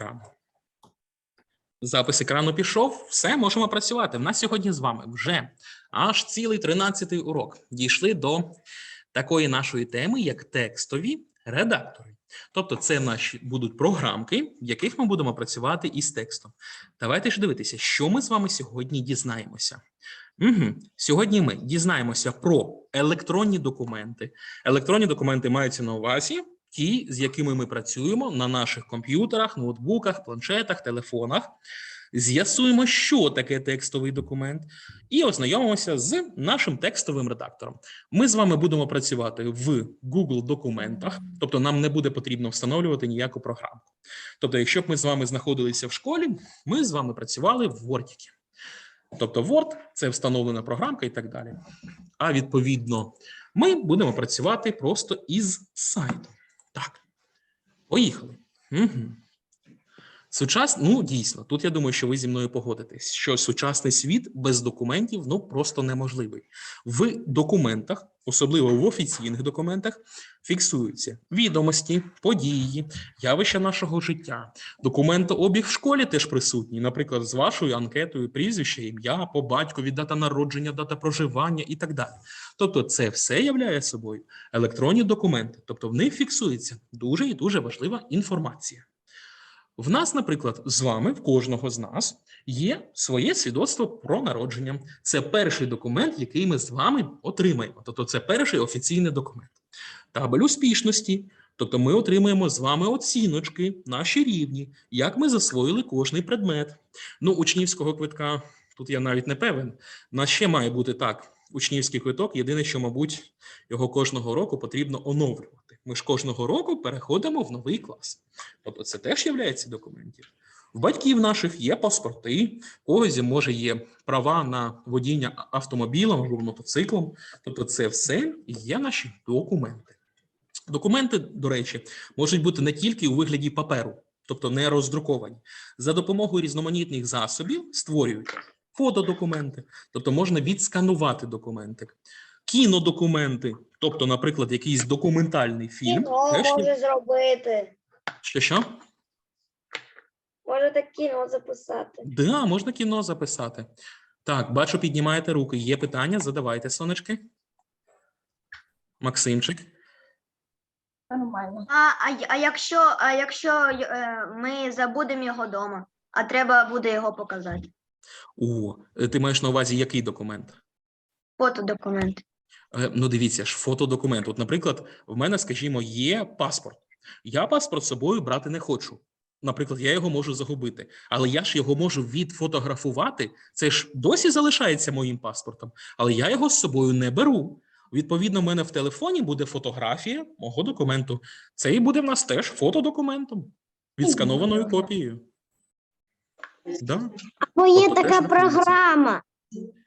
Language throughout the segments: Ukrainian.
екрану. Запис екрану пішов. Все, можемо працювати. В нас сьогодні з вами вже аж цілий 13-й урок. Дійшли до такої нашої теми, як текстові редактори. Тобто, це наші будуть програмки, в яких ми будемо працювати із текстом. Давайте ж дивитися, що ми з вами сьогодні дізнаємося. Угу. Сьогодні ми дізнаємося про електронні документи. Електронні документи маються на увазі ті, з якими ми працюємо на наших комп'ютерах, ноутбуках, планшетах, телефонах. З'ясуємо, що таке текстовий документ, і ознайомимося з нашим текстовим редактором. Ми з вами будемо працювати в Google документах, тобто нам не буде потрібно встановлювати ніяку програму. Тобто, якщо б ми з вами знаходилися в школі, ми з вами працювали в Word. Тобто Word – це встановлена програмка і так далі. А відповідно, ми будемо працювати просто із сайту. Так, поїхали. Угу. Сучас, ну дійсно, тут я думаю, що ви зі мною погодитесь, що сучасний світ без документів ну просто неможливий. В документах, особливо в офіційних документах, фіксуються відомості, події, явища нашого життя. Документообіг в школі теж присутній, наприклад, з вашою анкетою, прізвище, ім'я, по батькові, дата народження, дата проживання і так далі. Тобто, це все являє собою електронні документи, тобто в них фіксується дуже і дуже важлива інформація. В нас, наприклад, з вами, в кожного з нас, є своє свідоцтво про народження. Це перший документ, який ми з вами отримаємо. Тобто, це перший офіційний документ. Табель успішності. Тобто, ми отримаємо з вами оціночки, наші рівні, як ми засвоїли кожний предмет. Ну, учнівського квитка тут я навіть не певен. У нас ще має бути так: учнівський квиток. Єдине, що, мабуть, його кожного року потрібно оновлювати. Ми ж кожного року переходимо в новий клас. Тобто, це теж є документів. В батьків наших є паспорти, когось може є права на водіння автомобілем або мотоциклом. Тобто, це все є наші документи. Документи, до речі, можуть бути не тільки у вигляді паперу, тобто не роздруковані. За допомогою різноманітних засобів створюють фотодокументи, тобто можна відсканувати документи, кінодокументи, тобто, наприклад, якийсь документальний фільм. Кіно теж є- може зробити. Що що? Можете кіно записати. Да, можна кіно записати. Так, бачу, піднімаєте руки. Є питання? Задавайте, сонечки. Максимчик. Нормально. А, а, а якщо, а якщо е, ми забудемо його вдома, а треба буде його показати? О, е, ти маєш на увазі який документ? Фотодокумент. Е, Ну, дивіться ж, фотодокумент. От, наприклад, в мене, скажімо, є паспорт. Я паспорт з собою брати не хочу. Наприклад, я його можу загубити, але я ж його можу відфотографувати. Це ж досі залишається моїм паспортом, але я його з собою не беру. Відповідно, в мене в телефоні буде фотографія мого документу. Це і буде в нас теж фотодокументом, відсканованою копією. Да. Бо є Тобто теж така знаходиться. програма.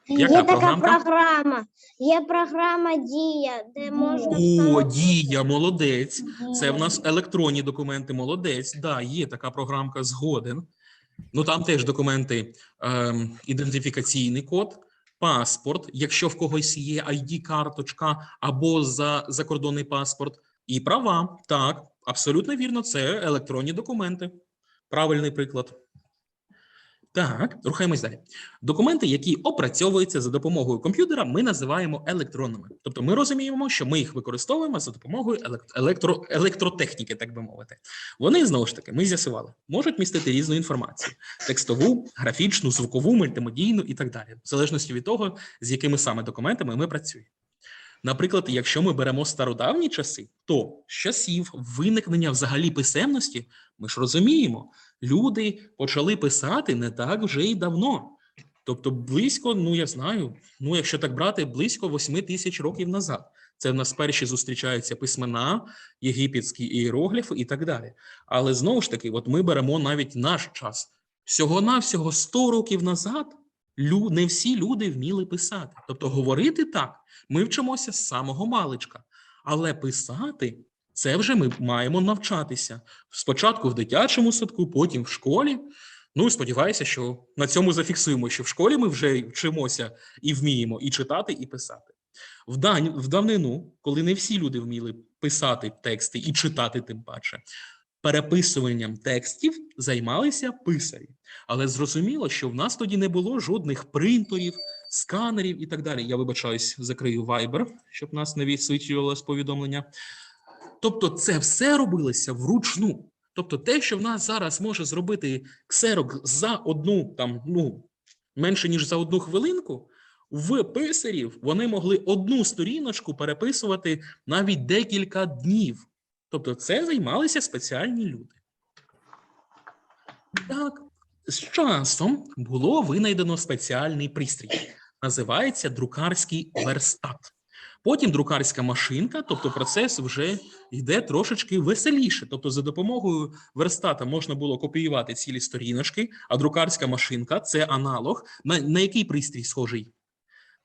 Яка є така програмка? програма. Є програма Дія, де можна О, встановити дія, молодець. Це в нас електронні документи. Молодець. Да, є така програмка згоден. Ну там теж документи, ем, ідентифікаційний код, паспорт, якщо в когось є ID-карточка або за закордонний паспорт, і права. Так, абсолютно вірно, це електронні документи. Правильний приклад. Так, рухаємось далі. Документи, які опрацьовуються за допомогою комп'ютера, ми називаємо електронними. Тобто ми розуміємо, що ми їх використовуємо за допомогою елект- електро, електротехніки, так би мовити. Вони знову ж таки, ми з'ясували, можуть містити різну інформацію: текстову, графічну, звукову, мультимедійну і так далі, в залежності від того, з якими саме документами ми працюємо. Наприклад, якщо ми беремо стародавні часи, то з часів виникнення взагалі писемності, ми ж розуміємо, люди почали писати не так вже й давно. Тобто, близько, ну я знаю, ну якщо так брати, близько 8 тисяч років назад. Це в нас перші зустрічаються письмена, єгипетські іерогліфи і так далі. Але знову ж таки, от ми беремо навіть наш час. Всього-навсього 100 років назад лю, не всі люди вміли писати. Тобто, говорити так, ми вчимося з самого маличка. Але писати це вже ми маємо навчатися. Спочатку в дитячому садку, потім в школі. Ну, сподіваюся, що на цьому зафіксуємо, що в школі ми вже вчимося і вміємо і читати, і писати. В, дань, в давнину, коли не всі люди вміли писати тексти і читати тим паче, переписуванням текстів займалися писарі. Але зрозуміло, що в нас тоді не було жодних принтерів, сканерів і так далі. Я вибачаюсь, закрию Viber, щоб нас не відсвічувалось повідомлення. Тобто, це все робилося вручну. Тобто, те, що в нас зараз може зробити ксерок за одну там, ну менше ніж за одну хвилинку, в писарів вони могли одну сторіночку переписувати навіть декілька днів. Тобто, це займалися спеціальні люди. Так, з часом було винайдено спеціальний пристрій. Називається друкарський верстат. Потім друкарська машинка, тобто процес вже йде трошечки веселіше. Тобто, за допомогою верстата можна було копіювати цілі сторіночки, а друкарська машинка це аналог. На, на який пристрій схожий?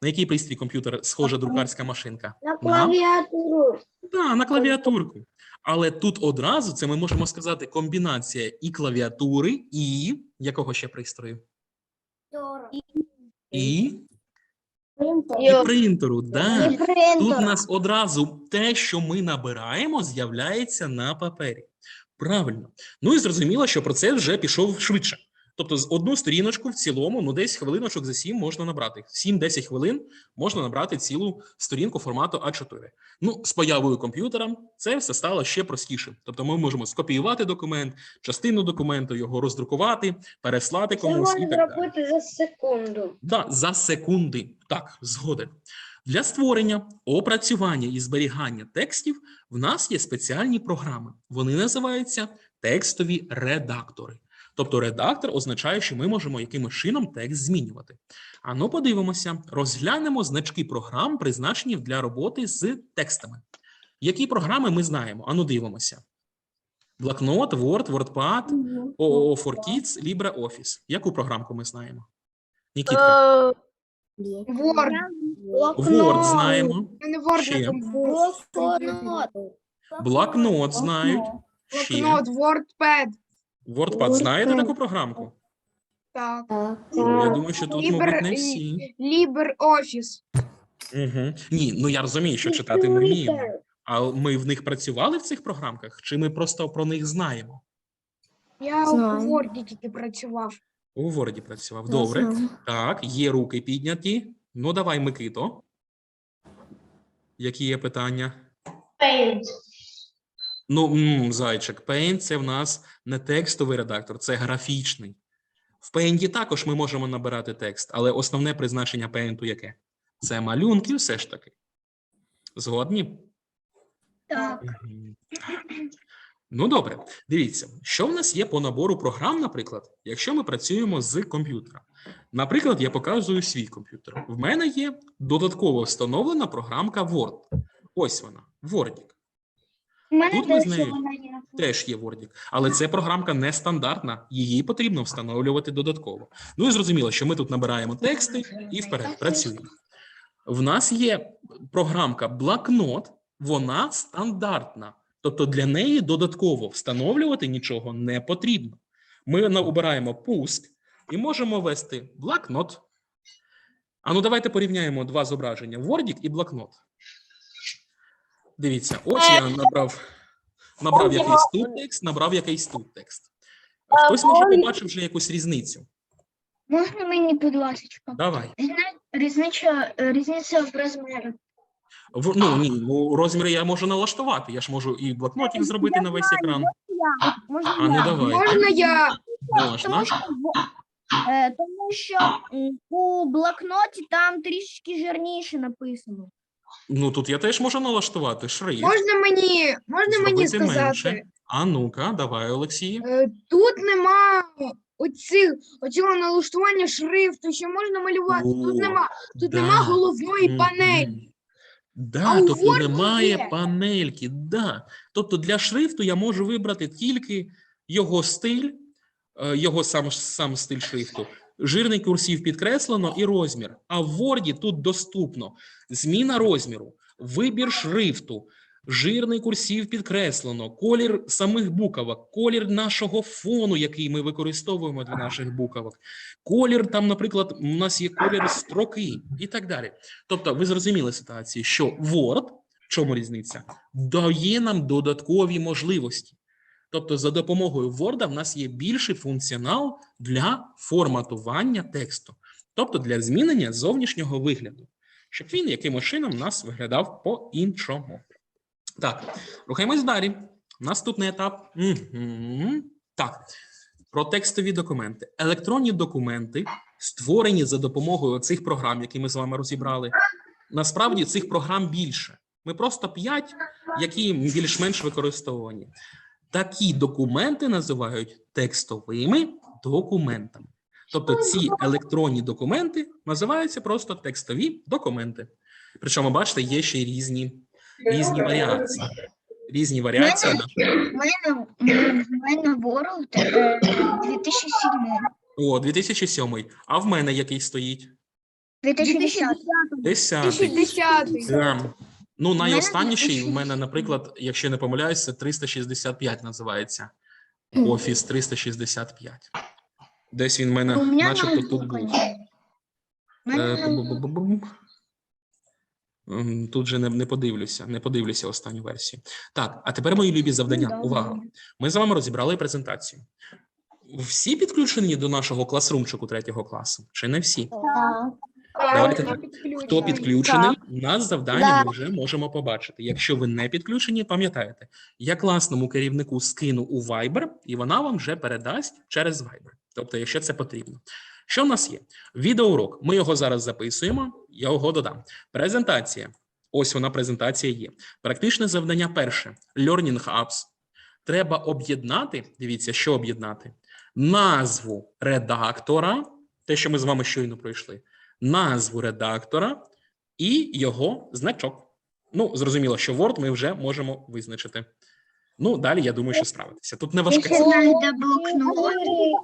На який пристрій комп'ютер схожа друкарська машинка? На клавіатуру. Да, на клавіатурку. Але тут одразу це ми можемо сказати комбінація і клавіатури, і якого ще пристрою? І, і принтеру. Да. І Тут у нас одразу те, що ми набираємо, з'являється на папері. Правильно. Ну і зрозуміло, що процес вже пішов швидше. Тобто, з одну сторіночку в цілому, ну десь хвилиночок за 7 можна набрати. 7-10 хвилин можна набрати цілу сторінку формату А4. Ну, з появою комп'ютера це все стало ще простіше. Тобто, ми можемо скопіювати документ, частину документу, його роздрукувати, переслати Це комусь і можна зробити за секунду. Да, за секунди. Так, згоден. Для створення, опрацювання і зберігання текстів в нас є спеціальні програми. Вони називаються текстові редактори. Тобто редактор означає, що ми можемо якимось чином текст змінювати. А ну подивимося, розглянемо значки програм, призначені для роботи з текстами. Які програми ми знаємо? Ану дивимося. Блокнот, Word, WordPad, OOO for Kids, LibreOffice. Яку програмку ми знаємо? Нікітка. Word. Word знаємо. Ще. Блокнот. Блокнот знають. Блокнот, WordPad. WordPad знаєте таку програмку? Так. Я думаю, що тут, мабуть, не всі. LibreOffice. Угу. Ні, ну я розумію, що читати ми вміємо. А ми в них працювали в цих програмках, чи ми просто про них знаємо? Я Знаю. у Word тільки працював. У Word працював. Добре. Так, є руки підняті. Ну, давай, Микито. Які є питання? Ну, зайчик, Paint – це в нас не текстовий редактор, це графічний. В Paint також ми можемо набирати текст, але основне призначення Paint яке? Це малюнки все ж таки. Згодні? Так. Ну, добре, дивіться, що в нас є по набору програм, наприклад, якщо ми працюємо з комп'ютером. Наприклад, я показую свій комп'ютер. В мене є додатково встановлена програмка Word. Ось вона, Wordік. Тут ми з нею теж є Wordік, але це програмка нестандартна, її потрібно встановлювати додатково. Ну і зрозуміло, що ми тут набираємо тексти і вперед працюємо. В нас є програмка блокнот, вона стандартна. Тобто для неї додатково встановлювати нічого не потрібно. Ми обираємо пуск і можемо ввести блокнот. А ну давайте порівняємо два зображення: Wordік і блокнот. Дивіться, ось я набрав, набрав якийсь тут текст, набрав якийсь тут текст. Хтось може побачив вже якусь різницю. Можна мені, будь ласка? Давай. Різниця, різниця в розмірах. В, ну ні, ну розміри я можу налаштувати. Я ж можу і блокнотик зробити на весь екран. Можна А ну я? давай. Можна я? Можна. Тому що, в- е, тому що м, у блокноті там трішечки жирніше написано. Ну тут я теж можу налаштувати шрифт. Можна мені, можна мені Зробити менше. сказати? А ну-ка, давай, Олексій. Е, Тут нема оцих, оцього налаштування шрифту, що можна малювати. Тут нема, тут да. нема головної панелі. Да, А тобто немає є. панельки. Да. Тобто для шрифту я можу вибрати тільки його стиль, е, його сам, сам стиль шрифту, жирний курсів підкреслено і розмір. А в Word тут доступно. Зміна розміру, вибір шрифту, жирний курсів підкреслено, колір самих буквок, колір нашого фону, який ми використовуємо для наших буквок, колір там, наприклад, у нас є колір строки і так далі. Тобто, ви зрозуміли ситуацію, що Word, в чому різниця, дає нам додаткові можливості. Тобто, за допомогою Word в нас є більший функціонал для форматування тексту, тобто для змінення зовнішнього вигляду, щоб він якимось чином у нас виглядав по-іншому. Так, рухаємось далі. Наступний етап. Так, про текстові документи. Електронні документи, створені за допомогою цих програм, які ми з вами розібрали. Насправді цих програм більше. Ми просто п'ять, які більш-менш використовувані. Такі документи називають текстовими документами. Тобто ці електронні документи називаються просто текстові документи. Причому, бачите, є ще й різні, різні варіації. Різні варіації. У мене, мене World е, 2007. О, 2007. А в мене який стоїть? 2010. 10. 2010. Ну, найостанніший в мене, наприклад, якщо не помиляюсь, це 365 називається. Офіс 365. Десь він в мене, начебто, тут був. Е, Тут же не, не подивлюся, не подивлюся останню версію. Так, а тепер мої любі завдання. Увага! Ми з вами розібрали презентацію. Всі підключені до нашого класрумчику третього класу? Чи не всі? Давайте так. Хто підключений, у нас завдання ми вже можемо побачити. Якщо ви не підключені, пам'ятаєте, я класному керівнику скину у Viber, і вона вам вже передасть через Viber. Тобто, якщо це потрібно. Що в нас є? Відеоурок. Ми його зараз записуємо, я його додам. Презентація. Ось вона презентація є. Практичне завдання перше: Learning Hubs. Треба об'єднати. Дивіться, що об'єднати: назву редактора, те, що ми з вами щойно пройшли назву редактора і його значок. Ну, зрозуміло, що Word ми вже можемо визначити. Ну, далі я думаю, що справитися. Тут не Я важке. ще знаю, де блокнот.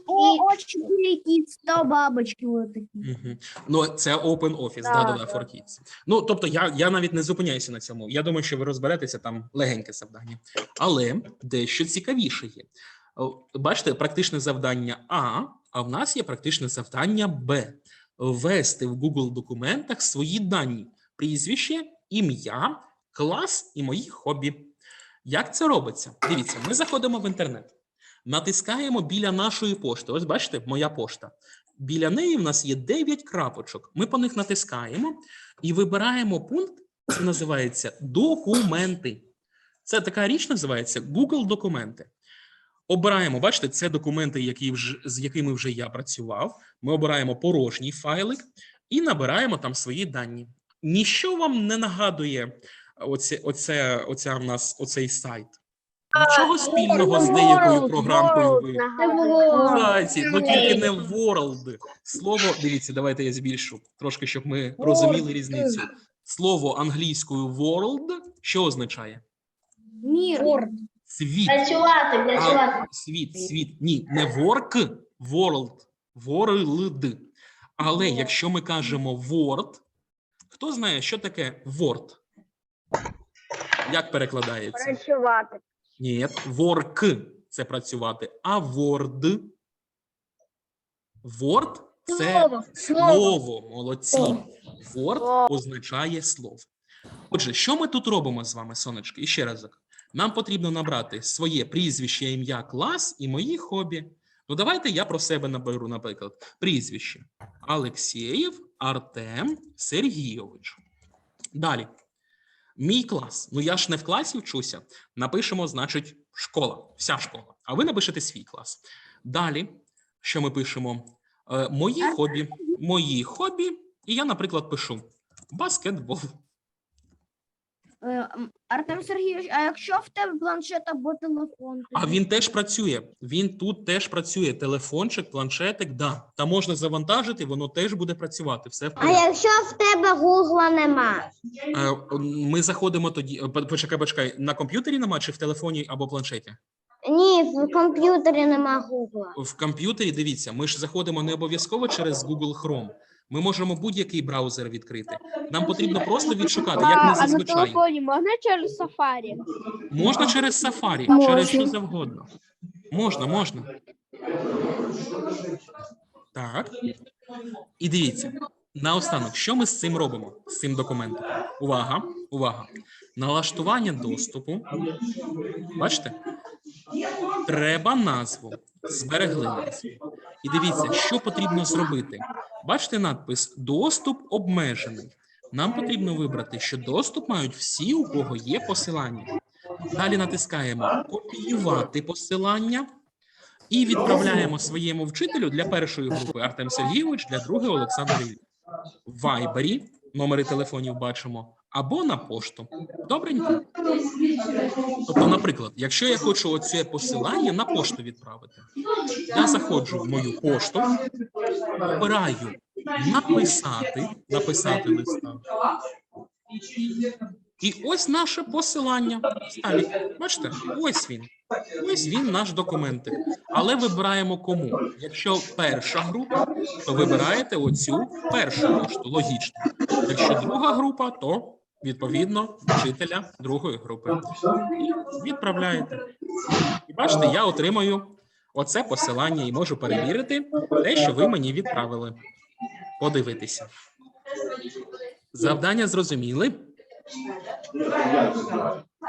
О, чотири кіста бабочки вот такі. Ну, це Open Office, да, да, да, for Kids. Ну, тобто, я, я навіть не зупиняюся на цьому. Я думаю, що ви розберетеся там легеньке завдання. Але дещо цікавіше є. Бачите, практичне завдання А, а в нас є практичне завдання Б. Ввести в Google документах свої дані: прізвище, ім'я, клас і мої хобі. Як це робиться? Дивіться, ми заходимо в інтернет, натискаємо біля нашої пошти. Ось бачите, моя пошта. Біля неї в нас є 9 крапочок. Ми по них натискаємо і вибираємо пункт, це називається документи. Це така річ називається Google документи. Обираємо, бачите, це документи, які вже, з якими вже я працював. Ми обираємо порожній файлик і набираємо там свої дані. Ніщо вам не нагадує оце, оце, оця в нас, оцей сайт. Нічого спільного з деякою програмкою ви Зайці, ну тільки не World. Слово, дивіться, давайте я збільшу трошки, щоб ми розуміли різницю. Слово англійською world що означає? Мір. Світ. Працювати, А, працювати. світ, світ. Ні, не work, world, world. Але якщо ми кажемо word, хто знає, що таке word? Як перекладається? Працювати. Ні, work – це працювати, а word – word – це слово, молодці. Word означає слово. Отже, що ми тут робимо з вами, сонечки? І ще разок. Нам потрібно набрати своє прізвище, ім'я, клас і мої хобі. Ну, давайте я про себе наберу, наприклад, прізвище Алексєєв Артем Сергійович. Далі. Мій клас. Ну я ж не в класі вчуся. Напишемо, значить, школа, вся школа. А ви напишете свій клас. Далі, що ми пишемо? Е, мої хобі. Мої хобі. І я, наприклад, пишу баскетбол. Е, Артем Сергійович, а якщо в тебе планшет або телефон? А він теж працює. Він тут теж працює. Телефончик, планшетик, да. Та можна завантажити, воно теж буде працювати. Все в А порядку. якщо в тебе гугла нема? Е, Ми заходимо тоді. е, по- Почекай, почекай, на комп'ютері нема чи в телефоні або планшеті? Ні, в комп'ютері нема гугла. В комп'ютері дивіться, ми ж заходимо не обов'язково через Google Chrome. Ми можемо будь-який браузер відкрити. Нам потрібно просто відшукати, як ми А на телефоні можна через Safari? Можна через Safari, Можна. через що завгодно. Можна, можна. Так. І дивіться, наостанок, що ми з цим робимо? З цим документом? Увага, увага. Налаштування доступу. Бачите? Треба назву. Зберегли назву. І дивіться, що потрібно зробити. Бачите надпис Доступ обмежений. Нам потрібно вибрати, що доступ мають всі, у кого є посилання. Далі натискаємо Копіювати посилання і відправляємо своєму вчителю для першої групи Артем Сергійович, для другої Олександр Ілліч. В Вайбері номери телефонів бачимо або на пошту. Добренько. Тобто, наприклад, якщо я хочу оце посилання на пошту відправити, я заходжу в мою пошту, обираю написати, написати листа. І ось наше посилання. Сталік, бачите, ось він. Ось він наш документик. Але вибираємо кому. Якщо перша група, то вибираєте оцю першу пошту, логічно. Якщо друга група, то відповідно вчителя другої групи. І відправляєте. І бачите, я отримаю оце посилання і можу перевірити те, що ви мені відправили. Подивитися. Завдання зрозуміли? Yes